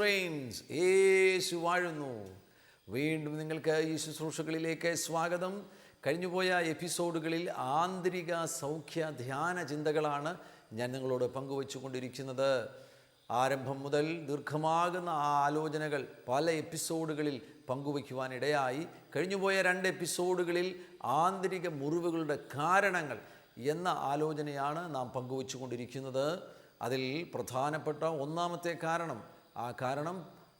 Reigns യേശു വാഴുന്നു. വീണ്ടും നിങ്ങൾക്ക് ഈ ശുശ്രൂഷകളിലേക്ക് സ്വാഗതം. കഴിഞ്ഞുപോയ എപ്പിസോഡുകളിൽ ആന്തരിക സൗഖ്യ ധ്യാന ചിന്തകളാണ് ഞാൻ നിങ്ങളോട് പങ്കുവച്ചുകൊണ്ടിരിക്കുന്നത്. ആരംഭം മുതൽ ദീർഘമാകുന്ന ആ ആലോചനകൾ പല എപ്പിസോഡുകളിൽ പങ്കുവയ്ക്കുവാനിടയായി. കഴിഞ്ഞുപോയ രണ്ട് എപ്പിസോഡുകളിൽ ആന്തരിക മുറിവുകളുടെ കാരണങ്ങൾ എന്ന ആലോചനയാണ് നാം പങ്കുവച്ചുകൊണ്ടിരിക്കുന്നത്. അതിൽ പ്രധാനപ്പെട്ട ഒന്നാമത്തെ കാരണം ആ കാരണം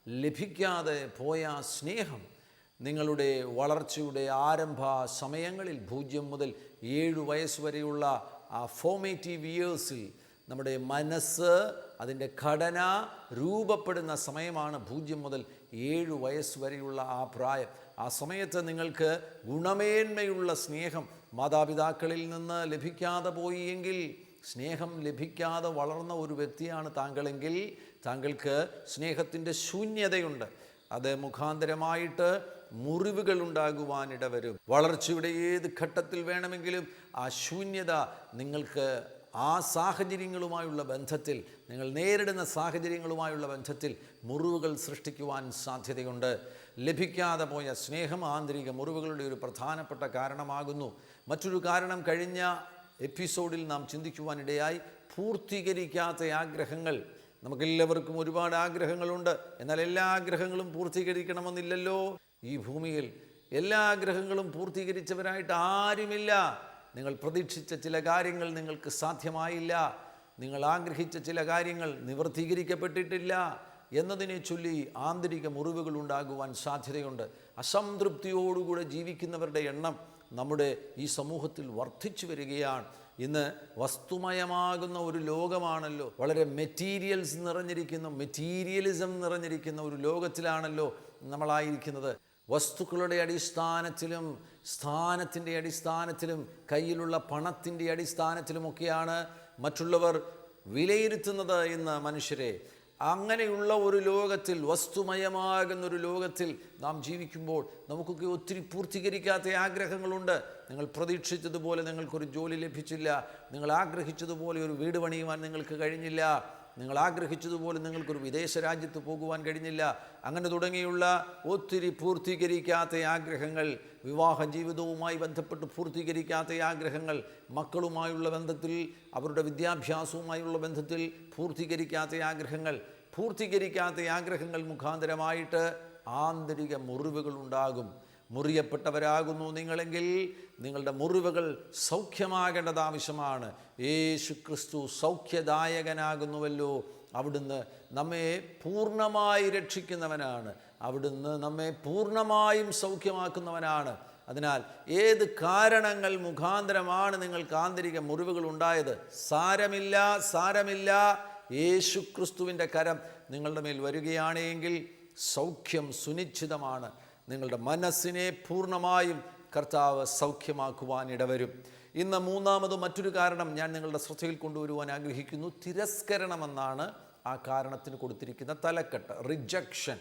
ലഭിക്കാതെ പോയ സ്നേഹം നിങ്ങളുടെ വളർച്ചയുടെ ആരംഭ സമയങ്ങളിൽ പൂജ്യം മുതൽ ഏഴ് വയസ്സ് വരെയുള്ള ആ ഫോമേറ്റീവ് ഇയേഴ്സിൽ നമ്മുടെ മനസ്സ് അതിന്റെ ഘടന രൂപപ്പെടുന്ന സമയമാണ് പൂജ്യം മുതൽ ഏഴ് വയസ്സ് വരെയുള്ള ആ പ്രായം. ആ സമയത്ത് നിങ്ങൾക്ക് ഗുണമേന്മയുള്ള സ്നേഹം മാതാപിതാക്കളിൽ നിന്ന് ലഭിക്കാതെ പോയി എങ്കിൽ സ്നേഹം ലഭിക്കാതെ വളർന്ന ഒരു വ്യക്തിയാണ് താങ്കളെങ്കിൽ താങ്കൾക്ക് സ്നേഹത്തിന്റെ ശൂന്യതയുണ്ട്. അത് മുഖാന്തരമായിട്ട് മുറിവുകൾ ഉണ്ടാകുവാനിട വരും വളർച്ചയുടെ ഏത് ഘട്ടത്തിൽ വേണമെങ്കിലും ആ ശൂന്യത നിങ്ങൾക്ക് ആ സാഹചര്യങ്ങളുമായുള്ള ബന്ധത്തിൽ നിങ്ങൾ നേരിടുന്ന സാഹചര്യങ്ങളുമായുള്ള ബന്ധത്തിൽ മുറിവുകൾ സൃഷ്ടിക്കുവാൻ സാധ്യതയുണ്ട്. ലഭിക്കാതെ പോയ സ്നേഹം ആന്തരിക മുറിവുകളുടെ ഒരു പ്രധാനപ്പെട്ട കാരണമാകുന്നു. മറ്റൊരു കാരണം കഴിഞ്ഞ എപ്പിസോഡിൽ നാം ചിന്തിക്കുവാനിടയായി പൂർത്തീകരിക്കാത്ത ആഗ്രഹങ്ങൾ. നമുക്കെല്ലാവർക്കും ഒരുപാട് ആഗ്രഹങ്ങളുണ്ട്. എന്നാൽ എല്ലാ ആഗ്രഹങ്ങളും പൂർത്തീകരിക്കണമെന്നില്ലല്ലോ. ഈ ഭൂമിയിൽ എല്ലാ ആഗ്രഹങ്ങളും പൂർത്തീകരിച്ചവരായിട്ട് ആരുമില്ല. നിങ്ങൾ പ്രതീക്ഷിച്ച ചില കാര്യങ്ങൾ നിങ്ങൾക്ക് സാധ്യമായില്ല. നിങ്ങൾ ആഗ്രഹിച്ച ചില കാര്യങ്ങൾ നിവർത്തീകരിക്കപ്പെട്ടിട്ടില്ല എന്നതിനെ ചൊല്ലി ആന്തരിക മുറിവുകൾ ഉണ്ടാകുവാൻ സാധ്യതയുണ്ട്. അസംതൃപ്തിയോടുകൂടെ ജീവിക്കുന്നവരുടെ എണ്ണം നമ്മുടെ ഈ സമൂഹത്തിൽ വർദ്ധിച്ചു വരികയാണ്. ഇന്ന് വസ്തുമയമാകുന്ന ഒരു ലോകമാണല്ലോ. വളരെ മെറ്റീരിയൽസ് നിറഞ്ഞിരിക്കുന്ന മെറ്റീരിയലിസം നിറഞ്ഞിരിക്കുന്ന ഒരു ലോകത്തിലാണല്ലോ നമ്മളായിരിക്കുന്നത്. വസ്തുക്കളുടെ അടിസ്ഥാനത്തിലും സ്ഥാനത്തിന്റെ അടിസ്ഥാനത്തിലും കയ്യിലുള്ള പണത്തിന്റെ അടിസ്ഥാനത്തിലുമൊക്കെയാണ് മറ്റുള്ളവർ വിലയിരുത്തുന്നത് ഇന്ന് മനുഷ്യരെ അങ്ങനെയുള്ള ഒരു ലോകത്തിൽ വസ്തുമയമാകുന്ന ഒരു ലോകത്തിൽ നാം ജീവിക്കുമ്പോൾ നമുക്കൊക്കെ ഒത്തിരി പൂർത്തീകരിക്കാത്ത ആഗ്രഹങ്ങളുണ്ട്. നിങ്ങൾ പ്രതീക്ഷിച്ചതുപോലെ നിങ്ങൾക്കൊരു ജോലി ലഭിച്ചില്ല. നിങ്ങൾ ആഗ്രഹിച്ചതുപോലെ ഒരു വീട് പണിയുവാൻ നിങ്ങൾക്ക് കഴിഞ്ഞില്ല. നിങ്ങൾ ആഗ്രഹിച്ചതുപോലെ നിങ്ങൾക്കൊരു വിദേശ രാജ്യത്ത് പോകുവാൻ കഴിഞ്ഞില്ല. അങ്ങനെ തുടങ്ങിയുള്ള ഒത്തിരി പൂർത്തീകരിക്കാത്ത ആഗ്രഹങ്ങൾ വിവാഹ ജീവിതവുമായി ബന്ധപ്പെട്ട് പൂർത്തീകരിക്കാത്ത ആഗ്രഹങ്ങൾ മക്കളുമായുള്ള ബന്ധത്തിൽ അവരുടെ വിദ്യാഭ്യാസവുമായുള്ള ബന്ധത്തിൽ പൂർത്തീകരിക്കാത്ത ആഗ്രഹങ്ങൾ പൂർത്തീകരിക്കാത്ത ആഗ്രഹങ്ങൾ മുഖാന്തരമായിട്ട് ആന്തരിക മുറിവുകൾ ഉണ്ടാകും. മുറിയപ്പെട്ടവരാകുന്നു നിങ്ങളെങ്കിൽ നിങ്ങളുടെ മുറിവുകൾ സൗഖ്യമാകേണ്ടത് ആവശ്യമാണ്. യേശു ക്രിസ്തു സൗഖ്യദായകനാകുന്നുവല്ലോ. അവിടുന്ന് നമ്മെ പൂർണമായി രക്ഷിക്കുന്നവനാണ്. അവിടുന്ന് നമ്മെ പൂർണമായും സൗഖ്യമാക്കുന്നവനാണ്. അതിനാൽ ഏത് കാരണങ്ങൾ മുഖാന്തരമാണ് നിങ്ങൾക്ക് ആന്തരിക മുറിവുകൾ ഉണ്ടായത്? സാരമില്ല സാരമില്ല. യേശു ക്രിസ്തുവിന്റെ കരം നിങ്ങളുടെ മേൽ വരികയാണെങ്കിൽ സൗഖ്യം സുനിശ്ചിതമാണ്. നിങ്ങളുടെ മനസ്സിനെ പൂർണമായും കർത്താവ് സൗഖ്യമാക്കുവാൻ ഇടവരും. ഇന്ന് മൂന്നാമത് മറ്റൊരു കാരണം ഞാൻ നിങ്ങളുടെ ശ്രദ്ധയിൽ കൊണ്ടുവരുവാൻ ആഗ്രഹിക്കുന്നു. തിരസ്കരണമെന്നാണ് ആ കാരണത്തിന് കൊടുത്തിരിക്കുന്ന തലക്കെട്ട് റിജക്ഷൻ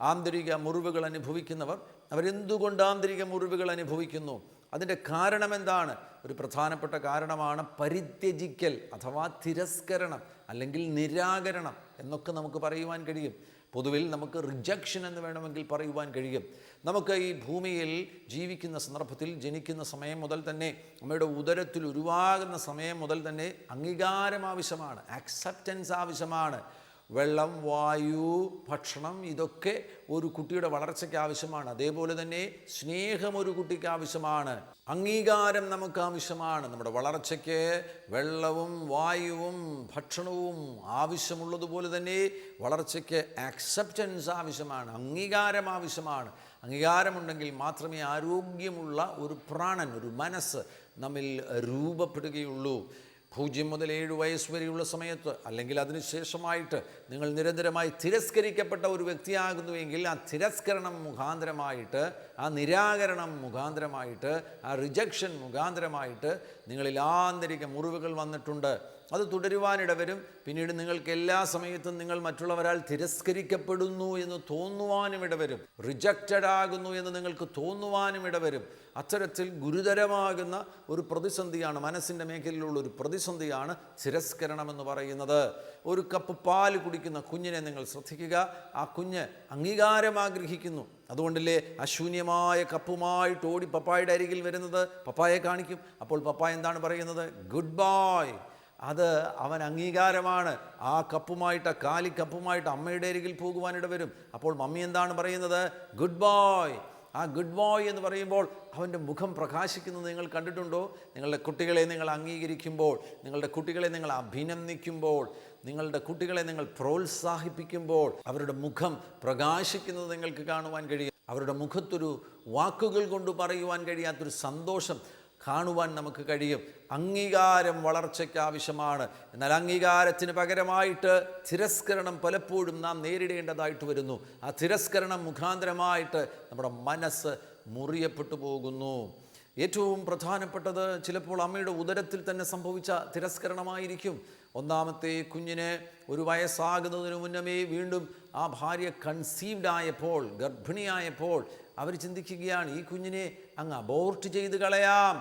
ആന്തരിക മുറിവുകൾ അനുഭവിക്കുന്നവർ അവരെന്തുകൊണ്ട് ആന്തരിക മുറിവുകൾ അനുഭവിക്കുന്നു? അതിന്റെ കാരണം എന്താണ് ഒരു പ്രധാനപ്പെട്ട കാരണമാണ് പരിത്യജിക്കൽ അഥവാ തിരസ്കരണം അല്ലെങ്കിൽ നിരാകരണം എന്നൊക്കെ നമുക്ക് പറയുവാൻ കഴിയും. പൊതുവിൽ നമുക്ക് റിജക്ഷൻ എന്ന് വേണമെങ്കിൽ പറയുവാൻ കഴിയും. നമുക്ക് ഈ ഭൂമിയിൽ ജീവിക്കുന്ന സന്ദർഭത്തിൽ ജനിക്കുന്ന സമയം മുതൽ തന്നെ നമ്മുടെ ഉദരത്തിൽ ഉരുവാകുന്ന സമയം മുതൽ തന്നെ അംഗീകാരം ആവശ്യമാണ് ആക്സെപ്റ്റൻസ് ആവശ്യമാണ്. വെള്ളം വായു ഭക്ഷണം ഇതൊക്കെ ഒരു കുട്ടിയുടെ വളർച്ചയ്ക്ക് ആവശ്യമാണ്. അതേപോലെ തന്നെ സ്നേഹം ഒരു കുട്ടിക്ക് ആവശ്യമാണ്. അംഗീകാരം നമുക്ക് ആവശ്യമാണ്. നമ്മുടെ വളർച്ചയ്ക്ക് വെള്ളവും വായുവും ഭക്ഷണവും ആവശ്യമുള്ളതുപോലെ തന്നെ വളർച്ചയ്ക്ക് ആക്സെപ്റ്റൻസ് ആവശ്യമാണ്. അംഗീകാരം ആവശ്യമാണ്. അംഗീകാരമുണ്ടെങ്കിൽ മാത്രമേ ആരോഗ്യമുള്ള ഒരു പ്രാണൻ ഒരു മനസ്സ് നമ്മിൽ രൂപപ്പെടുകയുള്ളൂ. പൂജ്യം മുതൽ ഏഴ് വയസ്സ് വരെയുള്ള സമയത്ത് അല്ലെങ്കിൽ അതിനുശേഷമായിട്ട് നിങ്ങൾ നിരന്തരമായി തിരസ്കരിക്കപ്പെട്ട ഒരു വ്യക്തിയാകുന്നുവെങ്കിൽ ആ തിരസ്കരണം മുഖാന്തരമായിട്ട് ആ നിരാകരണം മുഖാന്തരമായിട്ട് ആ റിജക്ഷൻ മുഖാന്തരമായിട്ട് നിങ്ങളിൽ ആന്തരിക മുറിവുകൾ വന്നിട്ടുണ്ട്. അത് തുടരുവാനിടവരും. പിന്നീട് നിങ്ങൾക്ക് എല്ലാ സമയത്തും നിങ്ങൾ മറ്റുള്ളവരാൽ തിരസ്കരിക്കപ്പെടുന്നു എന്ന് തോന്നുവാനും ഇടവരും റിജക്റ്റഡ് ആകുന്നു എന്ന് നിങ്ങൾക്ക് തോന്നുവാനും ഇടവരും അത്തരത്തിൽ ഗുരുതരമാകുന്ന ഒരു പ്രതിസന്ധിയാണ് മനസ്സിന്റെ മേഖലയിലുള്ള ഒരു പ്രതിസന്ധിയാണ് തിരസ്കരണം എന്ന് പറയുന്നത്. ഒരു കപ്പ് പാൽ കുടിക്കുന്ന കുഞ്ഞിനെ നിങ്ങൾ ശ്രദ്ധിക്കുക. ആ കുഞ്ഞ് അംഗീകാരം ആഗ്രഹിക്കുന്നു. അതുകൊണ്ടല്ലേ അശൂന്യമായ കപ്പുമായിട്ട് ഓടി പപ്പായുടെ അരികിൽ വരുന്നത്? പപ്പായെ കാണിക്കും. അപ്പോൾ പപ്പായ എന്താണ് പറയുന്നത്? ഗുഡ് ബോയ് അത് അവൻ അംഗീകാരമാണ്. ആ കപ്പുമായിട്ട് കാലി കപ്പുമായിട്ട് അമ്മയുടെ അരികിൽ പോകുവാനിട വരും അപ്പോൾ മമ്മി എന്താണ് പറയുന്നത്? ഗുഡ് ബോയ് ആ ഗുഡ് ബോയ് എന്ന് പറയുമ്പോൾ അവന്റെ മുഖം പ്രകാശിക്കുന്നത് നിങ്ങൾ കണ്ടിട്ടുണ്ടോ? നിങ്ങളുടെ കുട്ടികളെ നിങ്ങൾ അംഗീകരിക്കുമ്പോൾ നിങ്ങളുടെ കുട്ടികളെ നിങ്ങൾ അഭിനന്ദിക്കുമ്പോൾ നിങ്ങളുടെ കുട്ടികളെ നിങ്ങൾ പ്രോത്സാഹിപ്പിക്കുമ്പോൾ അവരുടെ മുഖം പ്രകാശിക്കുന്നത് നിങ്ങൾക്ക് കാണുവാൻ കഴിയും. അവരുടെ മുഖത്തൊരു വാക്കുകൾ കൊണ്ട് പറയുവാൻ കഴിയാത്തൊരു സന്തോഷം. കാണുവാൻ നമുക്ക് കഴിയും. അംഗീകാരം വളർച്ചയ്ക്ക് ആവശ്യമാണ്. എന്നാൽ അംഗീകാരത്തിന് പകരമായിട്ട് തിരസ്കരണം പലപ്പോഴും നാം നേരിടേണ്ടതായിട്ട് വരുന്നു. ആ തിരസ്കരണം മുഖാന്തരമായിട്ട് നമ്മുടെ മനസ്സ് മുറിയപ്പെട്ടു പോകുന്നു. ഏറ്റവും പ്രധാനപ്പെട്ടത് ചിലപ്പോൾ അമ്മയുടെ ഉദരത്തിൽ തന്നെ സംഭവിച്ച തിരസ്കരണമായിരിക്കും. ഒന്നാമത്തെ കുഞ്ഞിന് ഒരു വയസ്സാകുന്നതിന് മുന്നമേ വീണ്ടും ആ ഭാര്യ കൺസീവ്ഡ് ആയപ്പോൾ ഗർഭിണിയായപ്പോൾ അവർ ചിന്തിക്കുകയാണ് ഈ കുഞ്ഞിനെ അങ്ങ് അബോർട്ട് ചെയ്ത് കളയാം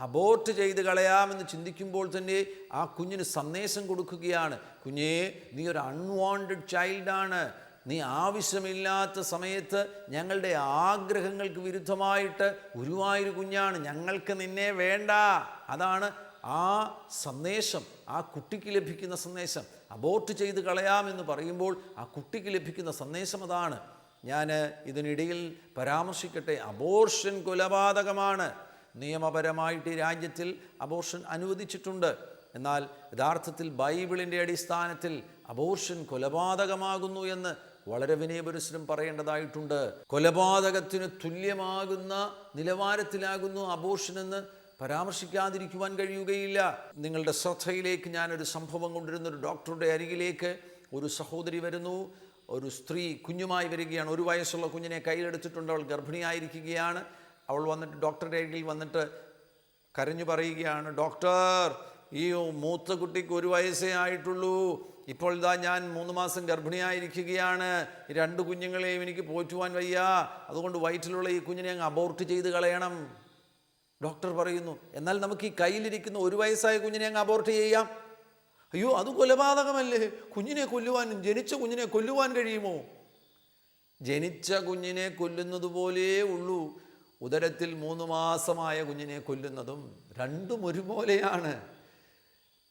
അബോർട്ട് ചെയ്ത് കളയാമെന്ന് ചിന്തിക്കുമ്പോൾ തന്നെ ആ കുഞ്ഞിന് സന്ദേശം കൊടുക്കുകയാണ്. കുഞ്ഞേ നീ ഒരു അൺവാണ്ടഡ് ചൈൽഡാണ് നീ ആവശ്യമില്ലാത്ത സമയത്ത് ഞങ്ങളുടെ ആഗ്രഹങ്ങൾക്ക് വിരുദ്ധമായിട്ട് ഉരുവായൊരു കുഞ്ഞാണ്. ഞങ്ങൾക്ക് നിന്നെ വേണ്ട. അതാണ് ആ സന്ദേശം ആ കുട്ടിക്ക് ലഭിക്കുന്ന സന്ദേശം. അബോർട്ട് ചെയ്ത് കളയാമെന്ന് പറയുമ്പോൾ ആ കുട്ടിക്ക് ലഭിക്കുന്ന സന്ദേശം അതാണ്. ഞാൻ ഇതിനിടയിൽ പരാമർശിക്കട്ടെ. അബോർഷൻ കൊലപാതകമാണ്. നിയമപരമായിട്ട് ഈ രാജ്യത്തിൽ അബോർഷൻ അനുവദിച്ചിട്ടുണ്ട്. എന്നാൽ യഥാർത്ഥത്തിൽ ബൈബിളിന്റെ അടിസ്ഥാനത്തിൽ അബോർഷൻ കൊലപാതകമാകുന്നു എന്ന് വളരെ വിനയപുരസ്സരം പറയേണ്ടതായിട്ടുണ്ട്. കൊലപാതകത്തിന് തുല്യമാകുന്ന നിലവാരത്തിലാകുന്നു അബോർഷൻ എന്ന് പരാമർശിക്കാതിരിക്കുവാൻ കഴിയുകയില്ല. നിങ്ങളുടെ ശ്രദ്ധയിലേക്ക് ഞാനൊരു സംഭവം കൊണ്ടിരുന്ന ഒരു ഡോക്ടറുടെ അരികിലേക്ക് ഒരു സഹോദരി വരുന്നു. ഒരു സ്ത്രീ കുഞ്ഞുമായി വരികയാണ്. ഒരു വയസ്സുള്ള കുഞ്ഞിനെ കയ്യിലെടുത്തിട്ടുണ്ട്. അവൾ ഗർഭിണിയായിരിക്കുകയാണ്. അവൾ വന്നിട്ട് ഡോക്ടറുടെ അരികിൽ വന്നിട്ട് കരഞ്ഞു പറയുകയാണ് ഡോക്ടർ ഈ മൂത്ത കുട്ടിക്ക് ഒരു വയസ്സേ ആയിട്ടുള്ളൂ. ഇപ്പോൾ ഇതാ ഞാൻ മൂന്ന് മാസം ഗർഭിണിയായിരിക്കുകയാണ്. രണ്ട് കുഞ്ഞുങ്ങളെയും എനിക്ക് പോറ്റുവാൻ വയ്യ. അതുകൊണ്ട് വയറ്റിലുള്ള ഈ കുഞ്ഞിനെ അങ്ങ് അബോർട്ട് ചെയ്ത് കളയണം. ഡോക്ടർ പറയുന്നു എന്നാൽ നമുക്ക് ഈ കയ്യിലിരിക്കുന്ന ഒരു വയസ്സായ കുഞ്ഞിനെ അങ്ങ് അബോർട്ട് ചെയ്യാം. അയ്യോ അത് കൊലപാതകമല്ലേ? കുഞ്ഞിനെ കൊല്ലുവാൻ ജനിച്ച കുഞ്ഞിനെ കൊല്ലുവാൻ കഴിയുമോ? ജനിച്ച കുഞ്ഞിനെ കൊല്ലുന്നത് പോലേ ഉള്ളൂ. ഉദരത്തിൽ മൂന്ന് മാസമായ കുഞ്ഞിനെ കൊല്ലുന്നതും രണ്ടും ഒരുപോലെയാണ്.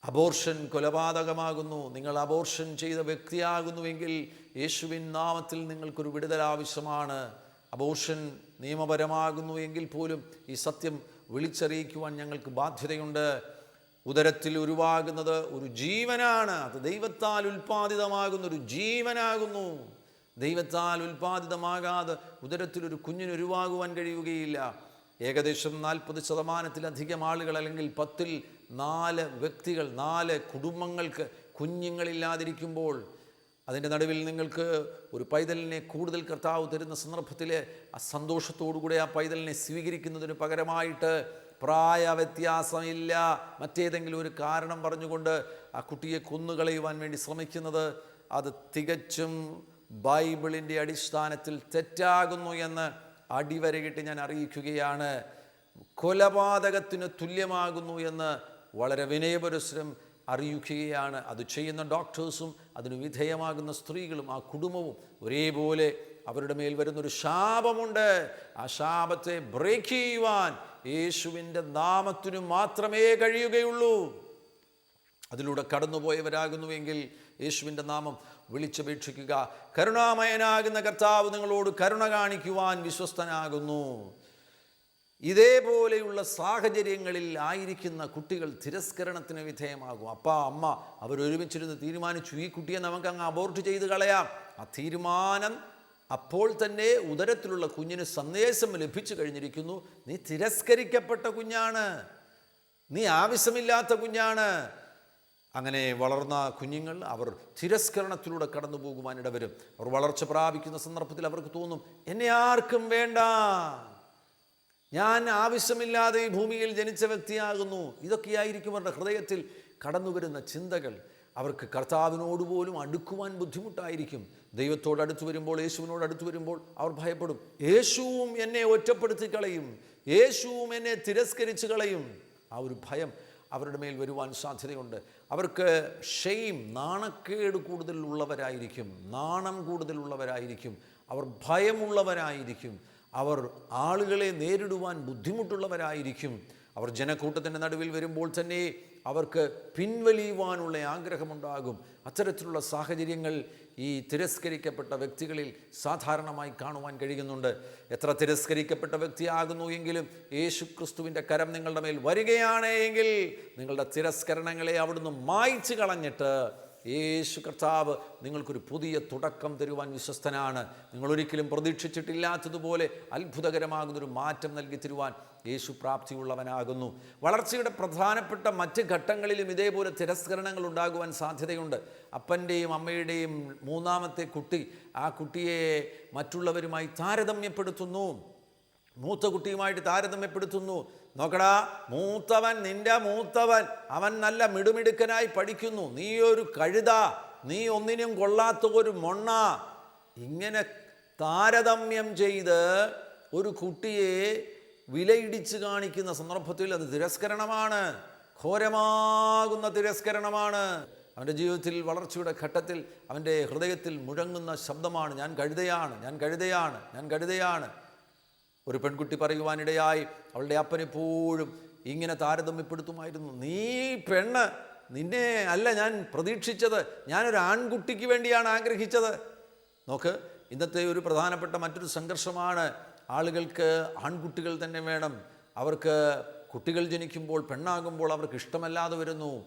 അബോർഷൻ കൊലപാതകമാകുന്നു. നിങ്ങൾ അബോർഷൻ ചെയ്ത വ്യക്തിയാകുന്നുവെങ്കിൽ യേശുവിൻ നാമത്തിൽ നിങ്ങൾക്കൊരു വിടുതൽ ആവശ്യമാണ്. അബോർഷൻ നിയമപരമാകുന്നു എങ്കിൽ പോലും ഈ സത്യം വിളിച്ചറിയിക്കുവാൻ ഞങ്ങൾക്ക് ബാധ്യതയുണ്ട്. ഉദരത്തിൽ ഉരുവാകുന്നത് ഒരു ജീവനാണ്. അത് ദൈവത്താൽ ഉൽപ്പാദിതമാകുന്ന ഒരു ജീവനാകുന്നു. ദൈവത്താൽ ഉൽപ്പാദിതമാകാതെ ഉദരത്തിൽ ഒരു കുഞ്ഞിന് ഉരുവാകുവാൻ കഴിയുകയില്ല. ഏകദേശം നാൽപ്പത് ശതമാനത്തിലധികം ആളുകൾ അല്ലെങ്കിൽ പത്തിൽ നാല് വ്യക്തികൾ നാല് കുടുംബങ്ങൾക്ക് കുഞ്ഞുങ്ങളില്ലാതിരിക്കുമ്പോൾ അതിന്റെ നടുവിൽ നിങ്ങൾക്ക് ഒരു പൈതലിനെ കൂടുതൽ കർത്താവ് തരുന്ന സന്ദർഭത്തിൽ ആ സന്തോഷത്തോടുകൂടെ ആ പൈതലിനെ സ്വീകരിക്കുന്നതിന് പകരമായിട്ട് പ്രായ വ്യത്യാസമില്ല മറ്റേതെങ്കിലും ഒരു കാരണം പറഞ്ഞുകൊണ്ട് ആ കുട്ടിയെ കൊന്നുകളയുവാൻ വേണ്ടി ശ്രമിക്കുന്നത് അത് തികച്ചും ബൈബിളിന്റെ അടിസ്ഥാനത്തിൽ തെറ്റാകുന്നു എന്ന് അടിവരയിട്ട് ഞാൻ അറിയിക്കുകയാണ്. കൊലപാതകത്തിന് തുല്യമാകുന്നു എന്ന് വളരെ വിനയപുരസ്സരം അറിയിക്കുകയാണ്. അത് ചെയ്യുന്ന ഡോക്ടേഴ്സും അതിന് വിധേയമാകുന്ന സ്ത്രീകളും ആ കുടുംബവും ഒരേപോലെ അവരുടെ മേൽ വരുന്നൊരു ശാപമുണ്ട്. ആ ശാപത്തെ ബ്രേക്ക് ചെയ്യുവാൻ യേശുവിന്റെ നാമത്തിനു മാത്രമേ കഴിയുകയുള്ളൂ. അതിലൂടെ കടന്നുപോയവരാകുന്നുവെങ്കിൽ യേശുവിന്റെ നാമം വിളിച്ചപേക്ഷിക്കുക. കരുണാമയനാകുന്ന കർത്താവ് നിങ്ങളോട് കരുണ കാണിക്കുവാൻ വിശ്വസ്തനാകുന്നു. ഇതേപോലെയുള്ള സാഹചര്യങ്ങളിൽ ആയിരിക്കുന്ന കുട്ടികൾ തിരസ്കരണത്തിന് വിധേയമാകും. അപ്പ അമ്മ അവരൊരുമിച്ചിരുന്ന് തീരുമാനിച്ചു. ഈ കുട്ടിയെ നമുക്ക് അങ്ങ് അബോർട്ട് ചെയ്ത് കളയാം. ആ തീരുമാനം അപ്പോൾ തന്നെ ഉദരത്തിലുള്ള കുഞ്ഞിന് സന്ദേശം ലഭിച്ചു കഴിഞ്ഞിരിക്കുന്നു. നീ തിരസ്കരിക്കപ്പെട്ട കുഞ്ഞാണ്. നീ ആവശ്യമില്ലാത്ത കുഞ്ഞാണ്. അങ്ങനെ വളർന്ന കുഞ്ഞുങ്ങൾ അവർ തിരസ്കരണത്തിലൂടെ കടന്നു പോകുവാനിട വരും അവർ വളർച്ച പ്രാപിക്കുന്ന സന്ദർഭത്തിൽ അവർക്ക് തോന്നും എന്നെ ആർക്കും വേണ്ട. ഞാൻ ആവശ്യമില്ലാതെ ഈ ഭൂമിയിൽ ജനിച്ച വ്യക്തിയാകുന്നു. ഇതൊക്കെയായിരിക്കും അവരുടെ ഹൃദയത്തിൽ കടന്നു വരുന്ന ചിന്തകൾ. അവർക്ക് കർത്താവിനോട് പോലും അടുക്കുവാൻ ബുദ്ധിമുട്ടായിരിക്കും. ദൈവത്തോട് അടുത്തു വരുമ്പോൾ യേശുവിനോട് അടുത്തു വരുമ്പോൾ അവർ ഭയപ്പെടും. യേശുവും എന്നെ ഒറ്റപ്പെടുത്തി കളയും. യേശുവും എന്നെ തിരസ്കരിച്ച് കളയും. ആ ഒരു ഭയം അവരുടെ മേൽ വരുവാൻ സാധ്യതയുണ്ട്. അവർക്ക് ഷെയിം നാണക്കേട് കൂടുതൽ ഉള്ളവരായിരിക്കും. നാണം കൂടുതലുള്ളവരായിരിക്കും അവർ ഭയമുള്ളവരായിരിക്കും. അവർ ആളുകളെ നേരിടുവാൻ ബുദ്ധിമുട്ടുള്ളവരായിരിക്കും. അവർ ജനക്കൂട്ടത്തിന്റെ നടുവിൽ വരുമ്പോൾ തന്നെ അവർക്ക് പിൻവലിയുവാനുള്ള ആഗ്രഹമുണ്ടാകും. അത്തരത്തിലുള്ള സാഹചര്യങ്ങൾ ഈ തിരസ്കരിക്കപ്പെട്ട വ്യക്തികളിൽ സാധാരണമായി കാണുവാൻ കഴിയുന്നുണ്ട്. എത്ര തിരസ്കരിക്കപ്പെട്ട വ്യക്തിയാകുന്നു എങ്കിലും യേശു ക്രിസ്തുവിന്റെ കരം നിങ്ങളുടെ മേൽ വരികയാണ് എങ്കിൽ നിങ്ങളുടെ തിരസ്കരണങ്ങളെ അവിടുന്ന് മായ്ച്ചു കളഞ്ഞിട്ട് യേശു കർത്താവ് നിങ്ങൾക്കൊരു പുതിയ തുടക്കം തരുവാൻ വിശ്വസ്തനാണ്. നിങ്ങൾ ഒരിക്കലും പ്രതീക്ഷിച്ചിട്ടില്ലാത്തതുപോലെ അത്ഭുതകരമാകുന്നൊരു മാറ്റം നൽകി തരുവാൻ യേശു പ്രാപ്തിയുള്ളവനാകുന്നു. വളർച്ചയുടെ പ്രധാനപ്പെട്ട മറ്റ് ഘട്ടങ്ങളിലും ഇതേപോലെ തിരസ്കരണങ്ങൾ ഉണ്ടാകുവാൻ സാധ്യതയുണ്ട്. അപ്പന്റെയും അമ്മയുടെയും മൂന്നാമത്തെ കുട്ടി ആ കുട്ടിയെ മറ്റുള്ളവരുമായി താരതമ്യപ്പെടുത്തുന്നു. മൂത്ത കുട്ടിയുമായിട്ട് താരതമ്യപ്പെടുത്തുന്നു. നോക്കടാ മൂത്തവൻ നിന്റെ മൂത്തവൻ അവൻ നല്ല മിടുമിടുക്കനായി പഠിക്കുന്നു. നീ ഒരു കഴുത നീ ഒന്നിനും കൊള്ളാത്ത ഒരു മൊണ്ണ. ഇങ്ങനെ താരതമ്യം ചെയ്ത് ഒരു കുട്ടിയെ വിലയിടിച്ച് കാണിക്കുന്ന സന്ദർഭത്തിൽ അത് തിരസ്കരണമാണ്. ഘോരമാകുന്ന തിരസ്കരണമാണ്. അവന്റെ ജീവിതത്തിൽ വളർച്ചയുടെ ഘട്ടത്തിൽ അവന്റെ ഹൃദയത്തിൽ മുഴങ്ങുന്ന ശബ്ദമാണ് ഞാൻ കഴുതയാണ് ഞാൻ കഴുതയാണ് ഞാൻ കഴുതയാണ്. ഒരു പെൺകുട്ടി പറയുവാനിടയായി അവളുടെ അപ്പനെപ്പോഴും ഇങ്ങനെ താരതമ്യപ്പെടുത്തുമായിരുന്നു. നീ പെണ്ണ് നിന്നെ അല്ല ഞാൻ പ്രതീക്ഷിച്ചത്. ഞാനൊരു ആൺകുട്ടിക്ക് വേണ്ടിയാണ് ആഗ്രഹിച്ചത്. നോക്ക് ഇന്നത്തെ ഒരു പ്രധാനപ്പെട്ട മറ്റൊരു സംഘർഷമാണ് ആളുകൾക്ക് ആൺകുട്ടികൾ തന്നെ വേണം. അവർക്ക് കുട്ടികൾ ജനിക്കുമ്പോൾ പെണ്ണാകുമ്പോൾ അവർക്ക് ഇഷ്ടമല്ലാതെ വരുന്നു.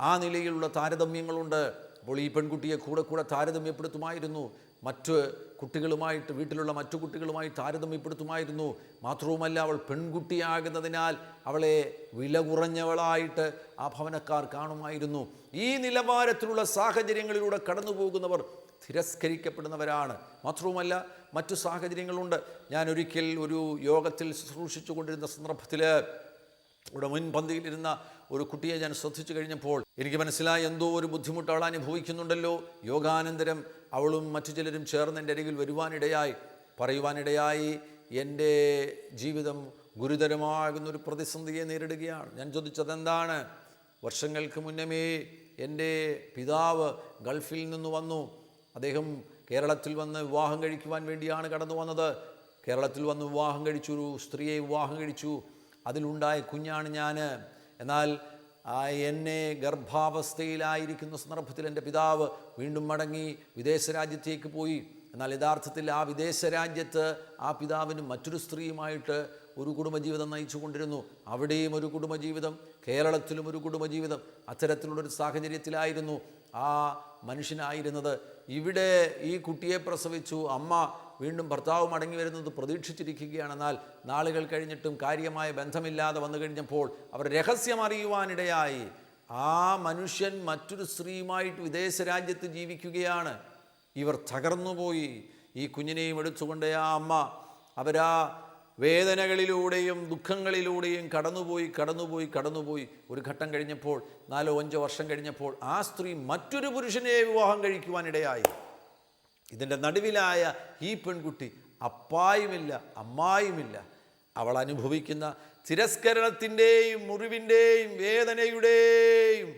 ആ നിലയിലുള്ള താരതമ്യങ്ങളുണ്ട്. അപ്പോൾ ഈ പെൺകുട്ടിയെ കൂടെ കൂടെ താരതമ്യപ്പെടുത്തുമായിരുന്നു. മറ്റ് കുട്ടികളുമായിട്ട് വീട്ടിലുള്ള മറ്റു കുട്ടികളുമായി താരതമ്യപ്പെടുത്തുമായിരുന്നു. മാത്രവുമല്ല അവൾ പെൺകുട്ടിയാകുന്നതിനാൽ അവളെ വില കുറഞ്ഞവളായിട്ട് ആ ഭവനക്കാർ കാണുമായിരുന്നു. ഈ നിലവാരത്തിലുള്ള സാഹചര്യങ്ങളിലൂടെ കടന്നു പോകുന്നവർ തിരസ്കരിക്കപ്പെടുന്നവരാണ്. മാത്രവുമല്ല മറ്റു സാഹചര്യങ്ങളുണ്ട്. ഞാൻ ഒരിക്കൽ ഒരു യോഗത്തിൽ ശുശ്രൂഷിച്ചു കൊണ്ടിരുന്ന സന്ദർഭത്തിൽ ഇവിടെ മുൻപന്തിയിലിരുന്ന ഒരു കുട്ടിയെ ഞാൻ ശ്രദ്ധിച്ചു കഴിഞ്ഞപ്പോൾ എനിക്ക് മനസ്സിലായി എന്തോ ഒരു ബുദ്ധിമുട്ട് അവൾ അനുഭവിക്കുന്നുണ്ടല്ലോ. യോഗാനന്തരം അവളും മറ്റു ചിലരും ചേർന്ന് എന്റെ അരികിൽ വരുവാനിടയായി. പറയുവാനിടയായി എന്റെ ജീവിതം ഗുരുതരമാകുന്നൊരു പ്രതിസന്ധിയെ നേരിടുകയാണ്. ഞാൻ ചോദിച്ചത് എന്താണ് വർഷങ്ങൾക്ക് മുന്നമേ എന്റെ പിതാവ് ഗൾഫിൽ നിന്ന് വന്നു. അദ്ദേഹം കേരളത്തിൽ വന്ന് വിവാഹം കഴിക്കുവാൻ വേണ്ടിയാണ് കടന്നു വന്നത്. കേരളത്തിൽ വന്ന് വിവാഹം കഴിച്ചു ഒരു സ്ത്രീയെ വിവാഹം കഴിച്ചു. അതിലുണ്ടായ കുഞ്ഞാണ് ഞാൻ എന്നാൽ ആ എന്നെ ഗർഭാവസ്ഥയിലായിരിക്കുന്ന സന്ദർഭത്തിൽ എന്റെ പിതാവ് വീണ്ടും മടങ്ങി വിദേശ രാജ്യത്തേക്ക് പോയി. എന്നാൽ യഥാർത്ഥത്തിൽ ആ വിദേശ രാജ്യത്ത് ആ പിതാവിന് മറ്റൊരു സ്ത്രീയുമായിട്ട് ഒരു കുടുംബജീവിതം നയിച്ചു കൊണ്ടിരുന്നു. അവിടെയും ഒരു കുടുംബജീവിതം കേരളത്തിലും ഒരു കുടുംബജീവിതം അത്തരത്തിലുള്ളൊരു സാഹചര്യത്തിലായിരുന്നു ആ മനുഷ്യനായിരുന്നത്. ഇവിടെ ഈ കുട്ടിയെ പ്രസവിച്ചു. അമ്മ വീണ്ടും ഭർത്താവ് മടങ്ങി വരുന്നത് പ്രതീക്ഷിച്ചിരിക്കുകയാണെന്നാൽ നാളുകൾ കഴിഞ്ഞിട്ടും കാര്യമായ ബന്ധമില്ലാതെ വന്നു കഴിഞ്ഞപ്പോൾ അവർ രഹസ്യം അറിയുവാനിടയായി. ആ മനുഷ്യൻ മറ്റൊരു സ്ത്രീയുമായിട്ട് വിദേശ രാജ്യത്ത് ജീവിക്കുകയാണ്. ഇവർ തകർന്നുപോയി. ഈ കുഞ്ഞിനെയും എടുത്തുകൊണ്ട് ആ അമ്മ അവരാ വേദനകളിലൂടെയും ദുഃഖങ്ങളിലൂടെയും കടന്നുപോയി കടന്നുപോയി കടന്നുപോയി. ഒരു ഘട്ടം കഴിഞ്ഞപ്പോൾ നാലോ അഞ്ചോ വർഷം കഴിഞ്ഞപ്പോൾ ആ സ്ത്രീ മറ്റൊരു പുരുഷനെ വിവാഹം കഴിക്കുവാനിടയായി. ഇതിന്റെ നടുവിലായ ഈ പെൺകുട്ടി അപ്പായുമില്ല അമ്മായുമില്ല. അവൾ അനുഭവിക്കുന്ന തിരസ്കരണത്തിന്റെയും മുറിവിന്റെയും വേദനയുടെയും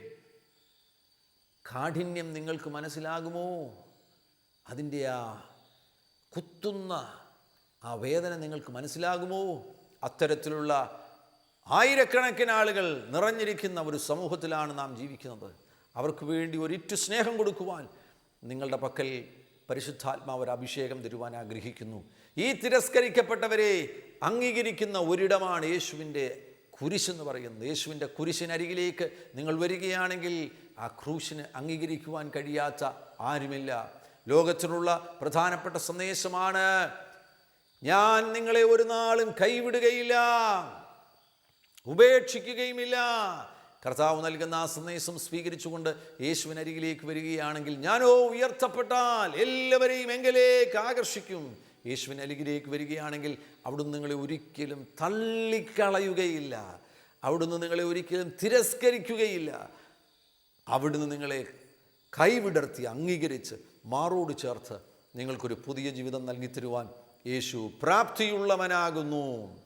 കാഠിന്യം നിങ്ങൾക്ക് മനസ്സിലാകുമോ? അതിന്റെ ആ കുത്തുന്ന ആ വേദന നിങ്ങൾക്ക് മനസ്സിലാകുമോ? അത്തരത്തിലുള്ള ആയിരക്കണക്കിന് ആളുകൾ നിറഞ്ഞിരിക്കുന്ന ഒരു സമൂഹത്തിലാണ് നാം ജീവിക്കുന്നത്. അവർക്ക് വേണ്ടി ഒരിറ്റു സ്നേഹം കൊടുക്കുവാൻ നിങ്ങളുടെ പക്കൽ പരിശുദ്ധാത്മാവ് ഒരു അഭിഷേകം തരുവാൻ ആഗ്രഹിക്കുന്നു. ഈ തിരസ്കരിക്കപ്പെട്ടവരെ അംഗീകരിക്കുന്ന ഒരിടമാണ് യേശുവിന്റെ കുരിശെന്ന് പറയുന്നത്. യേശുവിന്റെ കുരിശിനരികിലേക്ക് നിങ്ങൾ വരികയാണെങ്കിൽ ആ ക്രൂശിന് അംഗീകരിക്കുവാൻ കഴിയാത്ത ആരുമില്ല. ലോകത്തിനുള്ള പ്രധാനപ്പെട്ട സന്ദേശമാണ് ഞാൻ നിങ്ങളെ ഒരു നാളും കൈവിടുകയില്ല ഉപേക്ഷിക്കുകയുമില്ല കർത്താവ് നൽകുന്ന ആ സന്ദേശം സ്വീകരിച്ചുകൊണ്ട് യേശുവിനരികിലേക്ക് വരികയാണെങ്കിൽ ഞാനോ ഉയർത്തപ്പെട്ടാൽ എല്ലാവരെയും എങ്കിലേക്ക് ആകർഷിക്കും. യേശുവിനരികിലേക്ക് വരികയാണെങ്കിൽ അവിടുന്ന് നിങ്ങളെ ഒരിക്കലും തള്ളിക്കളയുകയില്ല. അവിടുന്ന് നിങ്ങളെ ഒരിക്കലും തിരസ്കരിക്കുകയില്ല. അവിടുന്ന് നിങ്ങളെ കൈവിടർത്തി അംഗീകരിച്ച് മാറോട് ചേർത്ത് നിങ്ങൾക്കൊരു പുതിയ ജീവിതം നൽകി തരുവാൻ യേശു പ്രാപ്തിയുള്ളവനാകുന്നു.